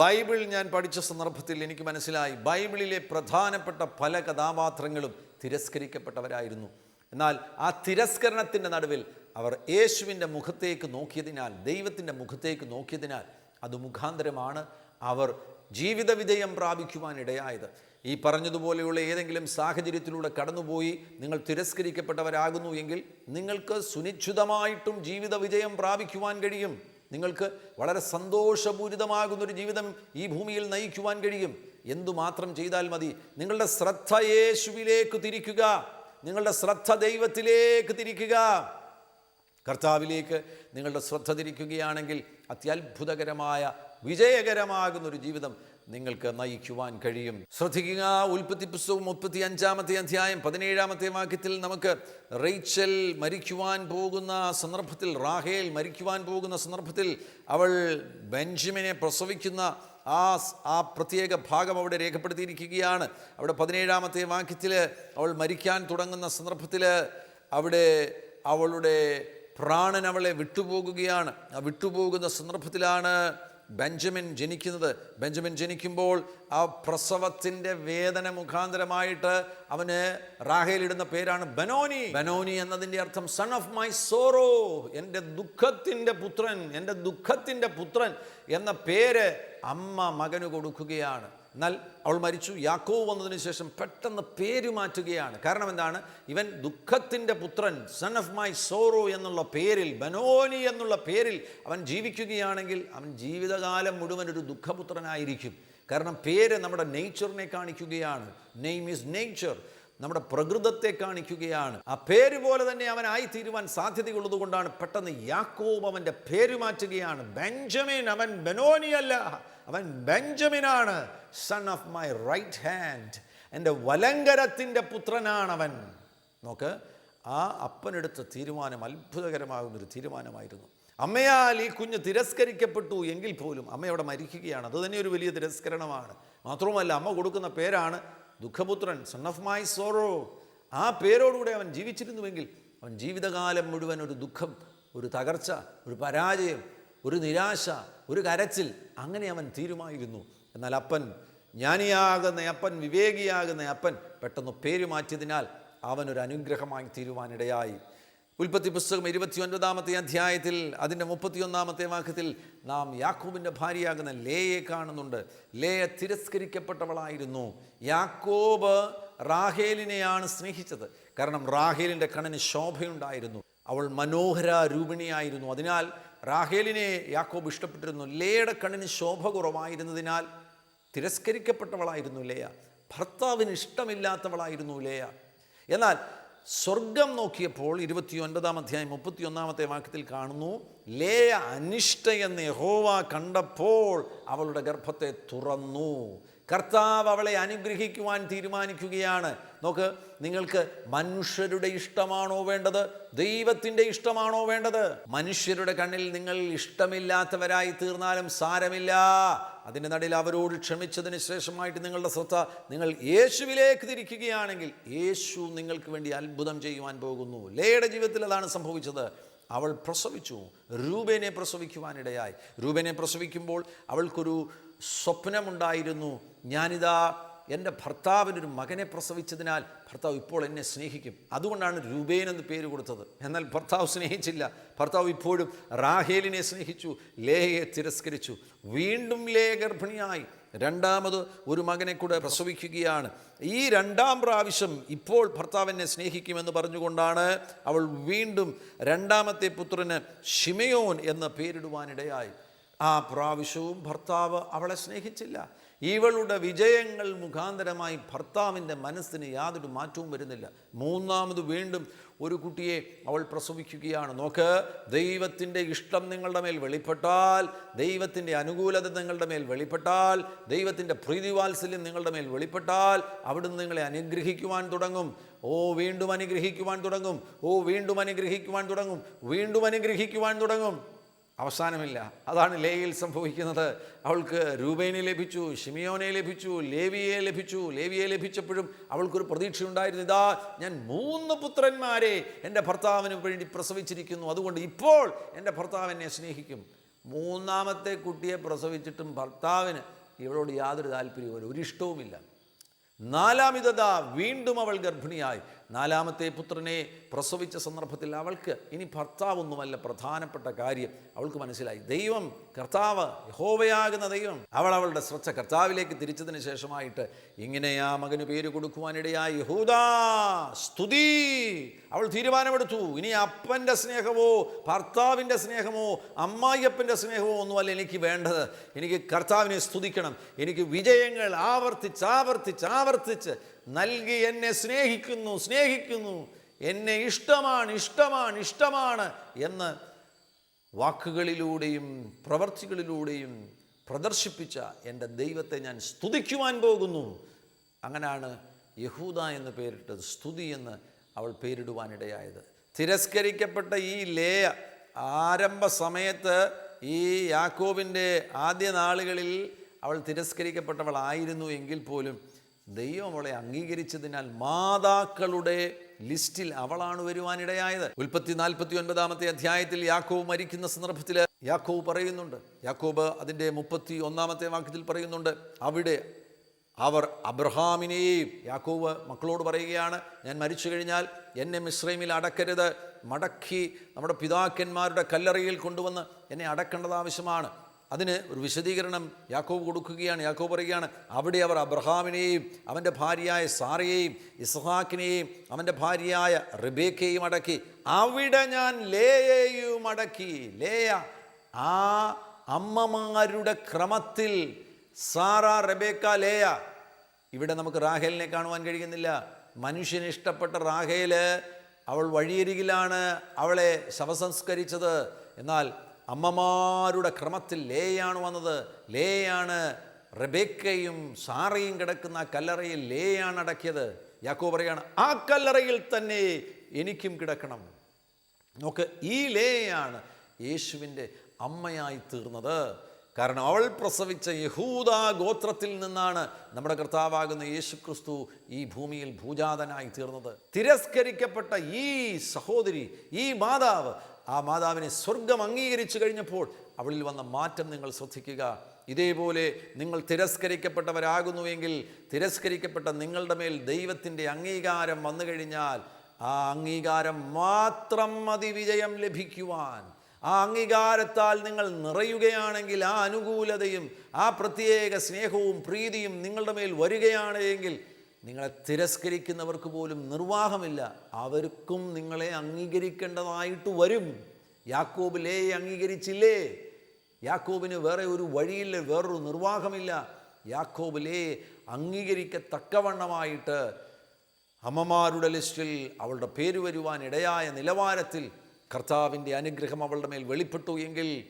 ബൈബിൾ ഞാൻ പഠിച്ച സന്ദർഭത്തിൽ എനിക്ക് മനസ്സിലായി. ബൈബിളിലെ പ്രധാനപ്പെട്ട പല കഥാപാത്രങ്ങളും തിരസ്കരിക്കപ്പെട്ടവരായിരുന്നു. എന്നാൽ ആ തിരസ്കരണത്തിന്റെ നടുവിൽ അവർ യേശുവിന്റെ മുഖത്തേക്ക് നോക്കിയതിനാൽ ദൈവത്തിന്റെ മുഖത്തേക്ക് നോക്കിയതിനാൽ അത് മുഖാന്തരമാണ് അവർ ജീവിത വിജയം പ്രാപിക്കുവാനിടയായത്. ഈ പറഞ്ഞതുപോലെയുള്ള ഏതെങ്കിലും സാഹചര്യത്തിലൂടെ കടന്നുപോയി നിങ്ങൾ തിരസ്കരിക്കപ്പെട്ടവരാകുന്നു എങ്കിൽ നിങ്ങൾക്ക് സുനിശ്ചിതമായിട്ടും ജീവിത വിജയം പ്രാപിക്കുവാൻ കഴിയും. നിങ്ങൾക്ക് വളരെ സന്തോഷപൂരിതമാകുന്നൊരു ജീവിതം ഈ ഭൂമിയിൽ നയിക്കുവാൻ കഴിയും. എന്തുമാത്രം ചെയ്താൽ മതി? നിങ്ങളുടെ ശ്രദ്ധ യേശുവിലേക്ക് തിരിക്കുക. നിങ്ങളുടെ ശ്രദ്ധ ദൈവത്തിലേക്ക് തിരിക്കുക. കർത്താവിലേക്ക് നിങ്ങളുടെ ശ്രദ്ധ തിരിക്കുകയാണെങ്കിൽ അത്യത്ഭുതകരമായ വിജയകരമാകുന്നൊരു ജീവിതം നിങ്ങൾക്ക് നയിക്കുവാൻ കഴിയും. ശ്രദ്ധിക്കുക ഉൽപ്പത്തി പുസ്തകം മുപ്പത്തി അഞ്ചാമത്തെ അധ്യായം പതിനേഴാമത്തെ വാക്യത്തിൽ നമുക്ക് റേച്ചൽ മരിക്കുവാൻ പോകുന്ന സന്ദർഭത്തിൽ റാഹേൽ മരിക്കുവാൻ പോകുന്ന സന്ദർഭത്തിൽ അവൾ ബെഞ്ചമിനെ പ്രസവിക്കുന്ന ആ ആ പ്രത്യേക ഭാഗം അവിടെ രേഖപ്പെടുത്തിയിരിക്കുകയാണ്. അവിടെ പതിനേഴാമത്തെ വാക്യത്തിൽ അവൾ മരിക്കാൻ തുടങ്ങുന്ന സന്ദർഭത്തിൽ അവിടെ അവളുടെ പ്രാണൻ അവളെ വിട്ടുപോകുകയാണ്. ആ വിട്ടുപോകുന്ന സന്ദർഭത്തിലാണ് ബെഞ്ചമിൻ ജനിക്കുന്നത്. ബെഞ്ചമിൻ ജനിക്കുമ്പോൾ ആ പ്രസവത്തിന്റെ വേദന മുഖാന്തരമായിട്ട് അവന് റാഹേലിടുന്ന പേരാണ് ബനോനി. ബനോനി എന്നതിന്റെ അർത്ഥം സൺ ഓഫ് മൈ സോറോ എന്റെ ദുഃഖത്തിന്റെ പുത്രൻ എന്റെ ദുഃഖത്തിന്റെ പുത്രൻ എന്ന പേര് അമ്മ മകന് കൊടുക്കുകയാണ്. എന്നാൽ അവൾ മരിച്ചു. യാക്കോവ് വന്നതിന് ശേഷം പെട്ടെന്ന് പേര് മാറ്റുകയാണ്. കാരണം എന്താണ്? ഇവൻ ദുഃഖത്തിന്റെ പുത്രൻ സൺ ഓഫ് മൈ സോറോ എന്നുള്ള പേരിൽ ബനോനി എന്നുള്ള പേരിൽ അവൻ ജീവിക്കുകയാണെങ്കിൽ അവൻ ജീവിതകാലം മുഴുവൻ ഒരു ദുഃഖപുത്രനായിരിക്കും. കാരണം പേര് നമ്മുടെ നേച്ചറിനെ കാണിക്കുകയാണ്. നെയിം ഈസ് നേച്ചർ നമ്മുടെ പ്രകൃതത്തെ കാണിക്കുകയാണ്. ആ പേര് പോലെ തന്നെ അവനായി തീരുവാൻ സാധ്യതയുള്ളത് കൊണ്ടാണ് പെട്ടെന്ന് യാക്കോബ് അവന്റെ പേര് മാറ്റുകയാണ്. ബെഞ്ചമിൻ അവൻ ബനോനിയല്ല അവൻ ബെഞ്ചമിനാണ് son of my right hand എന്റെ വലങ്കരത്തിന്റെ പുത്രനാണവൻ. നോക്ക് ആ അപ്പനെടുത്ത തീരുമാനം അത്ഭുതകരമാകുന്നൊരു തീരുമാനമായിരുന്നു. അമ്മയാൽ ഈ കുഞ്ഞ് തിരസ്കരിക്കപ്പെട്ടു എങ്കിൽ പോലും അമ്മ അവിടെ മരിക്കുകയാണ്. അത് തന്നെ ഒരു വലിയ തിരസ്കരണമാണ്. മാത്രവുമല്ല അമ്മ കൊടുക്കുന്ന പേരാണ് ദുഃഖപുത്രൻ സൺ ഓഫ് മൈ സോറോ ആ പേരോടുകൂടെ അവൻ ജീവിച്ചിരുന്നുവെങ്കിൽ അവൻ ജീവിതകാലം മുഴുവൻ ഒരു ദുഃഖം ഒരു തകർച്ച ഒരു പരാജയം ഒരു നിരാശ ഒരു കരച്ചിൽ അങ്ങനെ അവൻ തീരുമായിരുന്നു. എന്നാൽ അപ്പൻ ജ്ഞാനിയാകുന്ന അപ്പൻ വിവേകിയാകുന്ന അപ്പൻ പെട്ടെന്ന് പേര് മാറ്റിയതിനാൽ അവനൊരു അനുഗ്രഹമായി തീരുവാനിടയായി. ഉൽപ്പത്തി പുസ്തകം ഇരുപത്തി ഒൻപതാമത്തെ അധ്യായത്തിൽ അതിന്റെ മുപ്പത്തിയൊന്നാമത്തെ വാക്യത്തിൽ നാം യാക്കോബിന്റെ ഭാര്യയാകുന്ന ലേയെ കാണുന്നുണ്ട്. ലേയ തിരസ്കരിക്കപ്പെട്ടവളായിരുന്നു. യാക്കോബ് റാഹേലിനെയാണ് സ്നേഹിച്ചത്. കാരണം റാഹേലിന്റെ കണ്ണിന് ശോഭയുണ്ടായിരുന്നു. അവൾ മനോഹര രൂപിണിയായിരുന്നു അതിനാൽ റാഹേലിനെ യാക്കോബ് ഇഷ്ടപ്പെട്ടിരുന്നു. ലേയുടെ കണ്ണിന് ശോഭ കുറവായിരുന്നതിനാൽ തിരസ്കരിക്കപ്പെട്ടവളായിരുന്നു ലേയ. ഭർത്താവിന് ഇഷ്ടമില്ലാത്തവളായിരുന്നു ലേയ. എന്നാൽ സ്വർഗം നോക്കിയപ്പോൾ ഇരുപത്തി ഒൻപതാം അധ്യായം മുപ്പത്തി ഒന്നാമത്തെ വാക്യത്തിൽ കാണുന്നു ലേയ അനിഷ്ടയെന്ന് യഹോവ കണ്ടപ്പോൾ അവളുടെ ഗർഭത്തെ തുറന്നു. കർത്താവ് അവളെ അനുഗ്രഹിക്കുവാൻ തീരുമാനിക്കുകയാണ്. നോക്ക് നിങ്ങൾക്ക് മനുഷ്യരുടെ ഇഷ്ടമാണോ വേണ്ടത്? ദൈവത്തിന്റെ ഇഷ്ടമാണോ വേണ്ടത്? മനുഷ്യരുടെ കണ്ണിൽ നിങ്ങൾ ഇഷ്ടമില്ലാത്തവരായി തീർന്നാലും സാരമില്ല. അതിന്റെ നടയിൽ അവരോട് ക്ഷമിച്ചതിന് ശേഷമായിട്ട് നിങ്ങളുടെ ശ്രദ്ധ നിങ്ങൾ യേശുവിലേക്ക് തിരിക്കുകയാണെങ്കിൽ യേശു നിങ്ങൾക്ക് വേണ്ടി അത്ഭുതം ചെയ്യുവാൻ പോകുന്നു. ലേയുടെ ജീവിതത്തിൽ അതാണ് സംഭവിച്ചത്. അവൾ പ്രസവിച്ചു. രൂപേനെ പ്രസവിക്കുവാനിടയായി. രൂപേനെ പ്രസവിക്കുമ്പോൾ അവൾക്കൊരു സ്വപ്നമുണ്ടായിരുന്നു. ഞാനിതാ എന്റെ ഭർത്താവിനൊരു മകനെ പ്രസവിച്ചതിനാൽ ഭർത്താവ് ഇപ്പോൾ എന്നെ സ്നേഹിക്കും. അതുകൊണ്ടാണ് രൂപേൻ എന്ന് പേര് കൊടുത്തത്. എന്നാൽ ഭർത്താവ് സ്നേഹിച്ചില്ല. ഭർത്താവ് ഇപ്പോഴും റാഹേലിനെ സ്നേഹിച്ചു ലേയെ തിരസ്കരിച്ചു. വീണ്ടും ലേ ഗർഭിണിയായി. രണ്ടാമത് ഒരു മകനെ കൂടെ പ്രസവിക്കുകയാണ്. ഈ രണ്ടാം പ്രാവശ്യം ഇപ്പോൾ ഭർത്താവ് എന്നെ സ്നേഹിക്കുമെന്ന് പറഞ്ഞുകൊണ്ടാണ് അവൾ വീണ്ടും രണ്ടാമത്തെ പുത്രന് ഷിമയോൻ എന്ന പേരിടുവാനിടയായി. ആ പ്രാവശ്യവും ഭർത്താവ് അവളെ സ്നേഹിച്ചില്ല. ഇവളുടെ വിജയങ്ങൾ മുഖാന്തരമായി ഭർത്താവിന്റെ മനസ്സിന് യാതൊരു മാറ്റവും വരുന്നില്ല. മൂന്നാമത് വീണ്ടും ഒരു കുട്ടിയെ അവൾ പ്രസവിക്കുകയാണ്. നോക്ക് ദൈവത്തിന്റെ ഇഷ്ടം നിങ്ങളുടെ മേൽ വെളിപ്പെട്ടാൽ ദൈവത്തിന്റെ അനുകൂലത നിങ്ങളുടെ മേൽ വെളിപ്പെട്ടാൽ ദൈവത്തിന്റെ പ്രീതിവാത്സല്യം നിങ്ങളുടെ മേൽ വെളിപ്പെട്ടാൽ അവിടുന്ന് നിങ്ങളെ അനുഗ്രഹിക്കുവാൻ തുടങ്ങും. ഓ വീണ്ടും അനുഗ്രഹിക്കുവാൻ തുടങ്ങും. ഓ വീണ്ടും അനുഗ്രഹിക്കുവാൻ തുടങ്ങും. വീണ്ടും അനുഗ്രഹിക്കുവാൻ തുടങ്ങും. അവസാനമില്ല. അതാണ് ലേയിൽ സംഭവിക്കുന്നത്. അവൾക്ക് രൂപേനെ ലഭിച്ചു ഷിമിയോനെ ലഭിച്ചു ലേവിയെ ലഭിച്ചു. ലേവിയെ ലഭിച്ചപ്പോഴും അവൾക്കൊരു പ്രതീക്ഷ ഉണ്ടായിരുന്നു ഇതാ ഞാൻ മൂന്ന് പുത്രന്മാരെ എന്റെ ഭർത്താവിന് വേണ്ടി പ്രസവിച്ചിരിക്കുന്നു. അതുകൊണ്ട് ഇപ്പോൾ എന്റെ ഭർത്താവ് എന്നെ സ്നേഹിക്കും. മൂന്നാമത്തെ കുട്ടിയെ പ്രസവിച്ചിട്ടും ഭർത്താവിന് ഇവളോട് യാതൊരു താല്പര്യവുമില്ല. ഒരു ഇഷ്ടവുമില്ല വീണ്ടും അവൾ ഗർഭിണിയായി. നാലാമത്തെ പുത്രനെ പ്രസവിച്ച സന്ദർഭത്തിൽ അവൾക്ക് ഇനി ഭർത്താവൊന്നുമല്ല. പ്രധാനപ്പെട്ട കാര്യം അവൾക്ക് മനസ്സിലായി. ദൈവം കർത്താവ് യഹോവയാകുന്ന ദൈവം. അവൾ അവളുടെ ശ്രദ്ധ കർത്താവിലേക്ക് തിരിച്ചതിന് ശേഷമായിട്ട് ഇങ്ങനെ ആ മകന് പേര് കൊടുക്കുവാനിടയായി. യഹൂദാ സ്തുതി. അവൾ തീരുമാനമെടുത്തു. ഇനി അപ്പന്റെ സ്നേഹമോ ഭർത്താവിന്റെ സ്നേഹമോ അമ്മായിയപ്പന്റെ സ്നേഹമോ ഒന്നുമല്ല എനിക്ക് വേണ്ടത്. എനിക്ക് കർത്താവിനെ സ്തുതിക്കണം. എനിക്ക് വിജയങ്ങൾ ആവർത്തിച്ച് ആവർത്തിച്ച് ആവർത്തിച്ച് നൽകി എന്നെ സ്നേഹിക്കുന്നു സ്നേഹിക്കുന്നു. എന്നെ ഇഷ്ടമാണ് ഇഷ്ടമാണ് ഇഷ്ടമാണ് എന്ന് വാക്കുകളിലൂടെയും പ്രവർത്തികളിലൂടെയും പ്രദർശിപ്പിച്ച എന്റെ ദൈവത്തെ ഞാൻ സ്തുതിക്കുവാൻ പോകുന്നു. അങ്ങനെയാണ് യഹൂദ എന്ന് പേരിട്ടത് സ്തുതി എന്ന് അവൾ പേരിടുവാനിടയായത്. തിരസ്കരിക്കപ്പെട്ട ഈ ലേയ ആരംഭ സമയത്ത് ഈ യാക്കോബിന്റെ ആദ്യ നാളുകളിൽ അവൾ തിരസ്കരിക്കപ്പെട്ടവളായിരുന്നു എങ്കിൽ പോലും ദൈവം അവളെ അംഗീകരിച്ചതിനാൽ മാതാക്കളുടെ ലിസ്റ്റിൽ അവളാണ് വരുവാനിടയായത്. ഉൽപ്പത്തി നാൽപ്പത്തി ഒൻപതാമത്തെ അധ്യായത്തിൽ യാക്കോവ് മരിക്കുന്ന സന്ദർഭത്തിൽ യാക്കോവ് പറയുന്നുണ്ട്. യാക്കോബ് അതിന്റെ മുപ്പത്തി ഒന്നാമത്തെ വാക്യത്തിൽ പറയുന്നുണ്ട് അവിടെ അവർ അബ്രഹാമിനെയും യാക്കോവ് മക്കളോട് പറയുകയാണ് ഞാൻ മരിച്ചു കഴിഞ്ഞാൽ എന്നെ മിശ്രൈമിൽ അടക്കരുത്. മടക്കി നമ്മുടെ പിതാക്കന്മാരുടെ കല്ലറയിൽ കൊണ്ടുവന്ന് എന്നെ അടക്കേണ്ടത് ആവശ്യമാണ്. അതിന് ഒരു വിശദീകരണം യാക്കോബ് കൊടുക്കുകയാണ് യാക്കോബ് പറയുകയാണ് അവിടെ അവർ അബ്രഹാമിനെയും അവന്റെ ഭാര്യയായ സാറയെയും ഇസ്ഹാക്കിനെയും അവന്റെ ഭാര്യയായ റിബേക്കയെയും അടക്കി അവിടെ ഞാൻ ലേയെയും അടക്കി ലേയ ആ അമ്മമാരുടെ ക്രമത്തിൽ സാറ റബേക്ക ലേയ. ഇവിടെ നമുക്ക് റാഹേലിനെ കാണുവാൻ കഴിയുന്നില്ല. മനുഷ്യന് ഇഷ്ടപ്പെട്ട റാഹേൽ അവൾ വഴിയരികിലാണ് അവളെ ശവസംസ്കരിച്ചത്. എന്നാൽ അമ്മമാരുടെ ക്രമത്തിൽ ലേയാണ് വന്നത്. ലേയാണ് റബേക്കയും സാറയും കിടക്കുന്ന ആ കല്ലറയിൽ ലേയാണ് അടക്കിയത്. യാക്കോ പറയാണ് ആ കല്ലറയിൽ തന്നെ എനിക്കും കിടക്കണം. നോക്ക് ഈ ലേയാണ് യേശുവിന്റെ അമ്മയായി തീർന്നത്. കാരണം അവൾ പ്രസവിച്ച യഹൂദ ഗോത്രത്തിൽ നിന്നാണ് നമ്മുടെ കർത്താവാകുന്ന യേശു ക്രിസ്തു ഈ ഭൂമിയിൽ ഭൂജാതനായി തീർന്നത്. തിരസ്കരിക്കപ്പെട്ട ഈ സഹോദരി ഈ മാതാവ് ആ മാതാവിനെ സ്വർഗം അംഗീകരിച്ചു കഴിഞ്ഞപ്പോൾ അവളിൽ വന്ന മാറ്റം നിങ്ങൾ ശ്രദ്ധിക്കുക. ഇതേപോലെ നിങ്ങൾ തിരസ്കരിക്കപ്പെട്ടവരാകുന്നുവെങ്കിൽ തിരസ്കരിക്കപ്പെട്ട നിങ്ങളുടെ മേൽ ദൈവത്തിന്റെ അംഗീകാരം വന്നു കഴിഞ്ഞാൽ ആ അംഗീകാരം മാത്രം അതിവിജയം ലഭിക്കുവാൻ. ആ അംഗീകാരത്താൽ നിങ്ങൾ നിറയുകയാണെങ്കിൽ ആ അനുകൂലതയും ആ പ്രത്യേക സ്നേഹവും പ്രീതിയും നിങ്ങളുടെ മേൽ വരികയാണ് എങ്കിൽ നിങ്ങളെ തിരസ്കരിക്കുന്നവർക്ക് പോലും നിർവാഹമില്ല. അവർക്കും നിങ്ങളെ അംഗീകരിക്കേണ്ടതായിട്ട് വരും. യാക്കോബ് ലേ അംഗീകരിച്ചില്ലേ? യാക്കോബിന് വേറെ ഒരു വഴിയില്ല വേറൊരു നിർവാഹമില്ല. യാക്കോബ് ലേ അംഗീകരിക്കത്തക്കവണ്ണമായിട്ട് അമ്മമാരുടെ ലിസ്റ്റിൽ അവളുടെ പേര് വരുവാൻ ഇടയായ നിലവാരത്തിൽ കർത്താവിന്റെ അനുഗ്രഹം അവളുടെ മേൽ വെളിപ്പെട്ടു എങ്കിൽ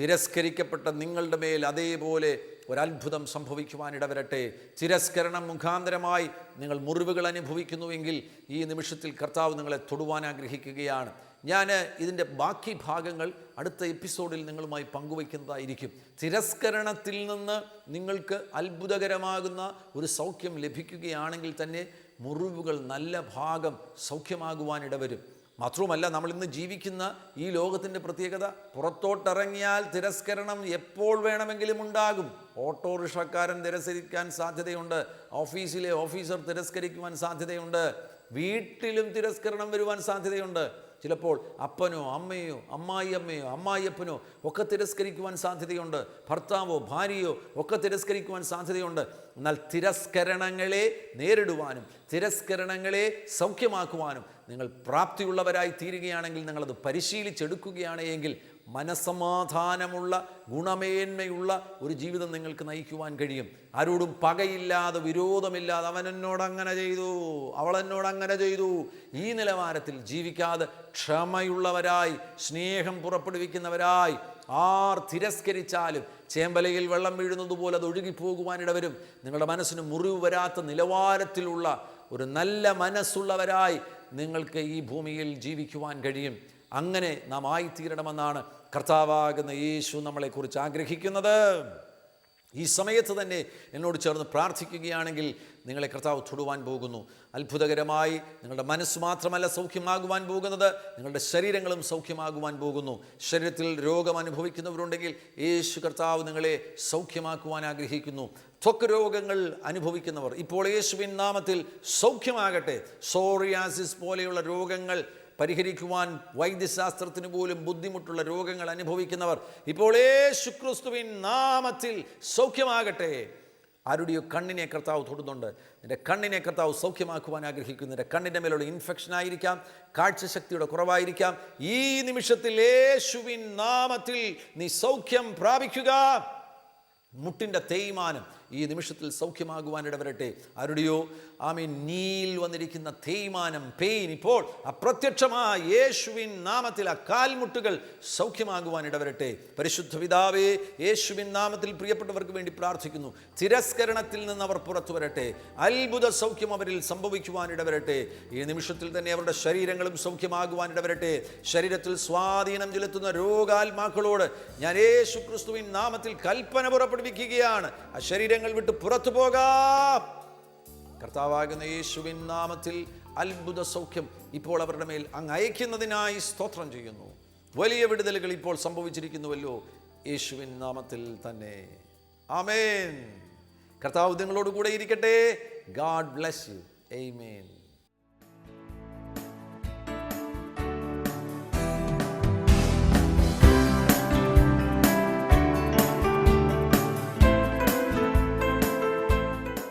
തിരസ്കരിക്കപ്പെട്ട നിങ്ങളുടെ മേൽ അതേപോലെ ഒരത്ഭുതം സംഭവിക്കുവാനിടവരട്ടെ തിരസ്കരണം മുഖാന്തരമായി നിങ്ങൾ മുറിവുകൾ അനുഭവിക്കുന്നുവെങ്കിൽ ഈ നിമിഷത്തിൽ കർത്താവ് നിങ്ങളെ തൊടുവാൻ ആഗ്രഹിക്കുകയാണ്. ഞാൻ ഇതിന്റെ ബാക്കി ഭാഗങ്ങൾ അടുത്ത എപ്പിസോഡിൽ നിങ്ങളുമായി പങ്കുവയ്ക്കുന്നതായിരിക്കും. തിരസ്കരണത്തിൽ നിന്ന് നിങ്ങൾക്ക് അത്ഭുതകരമാകുന്ന ഒരു സൗഖ്യം ലഭിക്കുകയാണെങ്കിൽ തന്നെ മുറിവുകൾ നല്ല ഭാഗം സൗഖ്യമാകുവാൻ ഇടവരും. മാത്രവുമല്ല നമ്മൾ ഇന്ന് ജീവിക്കുന്ന ഈ ലോകത്തിന്റെ പ്രത്യേകത പുറത്തോട്ടിറങ്ങിയാൽ തിരസ്കരണം എപ്പോൾ വേണമെങ്കിലും ഉണ്ടാകും. ഓട്ടോറിക്ഷക്കാരൻ തിരസ്കരിക്കാൻ സാധ്യതയുണ്ട്. ഓഫീസിലെ ഓഫീസർ തിരസ്കരിക്കുവാൻ സാധ്യതയുണ്ട്. വീട്ടിലും തിരസ്കരണം വരുവാൻ സാധ്യതയുണ്ട്. ചിലപ്പോൾ അപ്പനോ അമ്മയോ അമ്മായിയമ്മയോ അമ്മായിയപ്പനോ ഒക്കെ തിരസ്കരിക്കുവാൻ സാധ്യതയുണ്ട്. ഭർത്താവോ ഭാര്യയോ ഒക്കെ തിരസ്കരിക്കുവാൻ സാധ്യതയുണ്ട്. എന്നാൽ തിരസ്കരണങ്ങളെ നേരിടുവാനും തിരസ്കരണങ്ങളെ സൗഖ്യമാക്കുവാനും നിങ്ങൾ പ്രാപ്തിയുള്ളവരായി തീരുകയാണെങ്കിൽ നിങ്ങളത് പരിശീലിച്ചെടുക്കുകയാണ് എങ്കിൽ മനസമാധാനമുള്ള ഗുണമേന്മയുള്ള ഒരു ജീവിതം നിങ്ങൾക്ക് നയിക്കുവാൻ കഴിയും. ആരോടും പകയില്ലാതെ വിരോധമില്ലാതെ അവൻ എന്നോട് അങ്ങനെ ചെയ്തു അവൾ എന്നോട് അങ്ങനെ ചെയ്തു. ഈ നിലവാരത്തിൽ ജീവിക്കാതെ ക്ഷമയുള്ളവരായി സ്നേഹം പുറപ്പെടുവിക്കുന്നവരായി ആർ തിരസ്കരിച്ചാലും ചേമ്പലയിൽ വെള്ളം വീഴുന്നത് പോലെ അത് ഒഴുകിപ്പോകുവാനിടവരും. നിങ്ങളുടെ മനസ്സിന് മുറിവ് വരാത്ത നിലവാരത്തിലുള്ള ഒരു നല്ല മനസ്സുള്ളവരായി നിങ്ങൾക്ക് ഈ ഭൂമിയിൽ ജീവിക്കുവാൻ കഴിയും. അങ്ങനെ നാം ആയിത്തീരണമെന്നാണ് കർത്താവാകുന്ന യേശു നമ്മളെക്കുറിച്ച് ആഗ്രഹിക്കുന്നത്. ഈ സമയത്ത് തന്നെ എന്നോട് ചേർന്ന് പ്രാർത്ഥിക്കുകയാണെങ്കിൽ നിങ്ങളെ കർത്താവ് തൊടുവാൻ പോകുന്നു. അത്ഭുതകരമായി നിങ്ങളുടെ മനസ്സ് മാത്രമല്ല സൗഖ്യമാകുവാൻ പോകുന്നത് നിങ്ങളുടെ ശരീരങ്ങളും സൗഖ്യമാകുവാൻ പോകുന്നു. ശരീരത്തിൽ രോഗം അനുഭവിക്കുന്നവരുണ്ടെങ്കിൽ യേശു കർത്താവ് നിങ്ങളെ സൗഖ്യമാക്കുവാൻ ആഗ്രഹിക്കുന്നു. ത്വക്ക് രോഗങ്ങൾ അനുഭവിക്കുന്നവർ ഇപ്പോൾ യേശുവിൻ നാമത്തിൽ സൗഖ്യമാകട്ടെ. സോറിയാസിസ് പോലെയുള്ള രോഗങ്ങൾ പരിഹരിക്കുവാൻ വൈദ്യശാസ്ത്രത്തിന് പോലും ബുദ്ധിമുട്ടുള്ള രോഗങ്ങൾ അനുഭവിക്കുന്നവർ ഇപ്പോൾ യേശുക്രിസ്തുവിൻ നാമത്തിൽ സൗഖ്യമാകട്ടെ. ആരുടെയോ കണ്ണിനെ കർത്താവ് തൊടുന്നുണ്ട്. നിന്റെ കണ്ണിനെ കർത്താവ് സൗഖ്യമാക്കുവാൻ ആഗ്രഹിക്കുന്നു. നിന്റെ കണ്ണിന്റെ മേലുള്ള ഇൻഫെക്ഷൻ ആയിരിക്കാം. കാഴ്ചശക്തിയുടെ കുറവായിരിക്കാം. ഈ നിമിഷത്തിൽ യേശുവിൻ നാമത്തിൽ നീ സൗഖ്യം പ്രാപിക്കുക. മുട്ടിന്റെ തേയ്മാനം ഈ നിമിഷത്തിൽ സൗഖ്യമാകുവാനിട വരട്ടെ ആരുടെയോ? ആമീൻ. നീൽ വന്നിരിക്കുന്ന തേയ്മാനം പെയിൻ ഇപ്പോൾ അപ്രത്യക്ഷമായ യേശുവിൻ നാമത്തിൽ ആ കാൽമുട്ടുകൾ സൗഖ്യമാകുവാനിട വരട്ടെ പരിശുദ്ധ പിതാവേ യേശുവിൻ നാമത്തിൽ പ്രിയപ്പെട്ടവർക്ക് വേണ്ടി പ്രാർത്ഥിക്കുന്നു. തിരസ്കരണത്തിൽ നിന്ന് അവർ പുറത്തു വരട്ടെ. അത്ഭുത സൗഖ്യം അവരിൽ സംഭവിക്കുവാനിട വരട്ടെ ഈ നിമിഷത്തിൽ തന്നെ അവരുടെ ശരീരങ്ങളും സൗഖ്യമാകുവാനിട വരട്ടെ ശരീരത്തിൽ സ്വാധീനം ചെലുത്തുന്ന രോഗാത്മാക്കളോട് ഞാൻ യേശു ക്രിസ്തുവിൻ നാമത്തിൽ കൽപ്പന പുറപ്പെടുവിക്കുകയാണ്. ആ ശരീരങ്ങൾ വിട്ട് പുറത്തു പോകാം. കർത്താവാകുന്ന യേശുവിൻ നാമത്തിൽ അത്ഭുത സൗഖ്യം ഇപ്പോൾ അവരുടെ മേൽ അങ്ങ് അയക്കുന്നതിനായി സ്തോത്രം ചെയ്യുന്നു. വലിയ വിടുതലുകൾ ഇപ്പോൾ സംഭവിച്ചിരിക്കുന്നുവല്ലോ. യേശുവിൻ നാമത്തിൽ തന്നെ. ആമേൻ. കർത്താവ് നിങ്ങളോട് കൂടെ ഇരിക്കട്ടെ. God bless you. എയ്മേൻ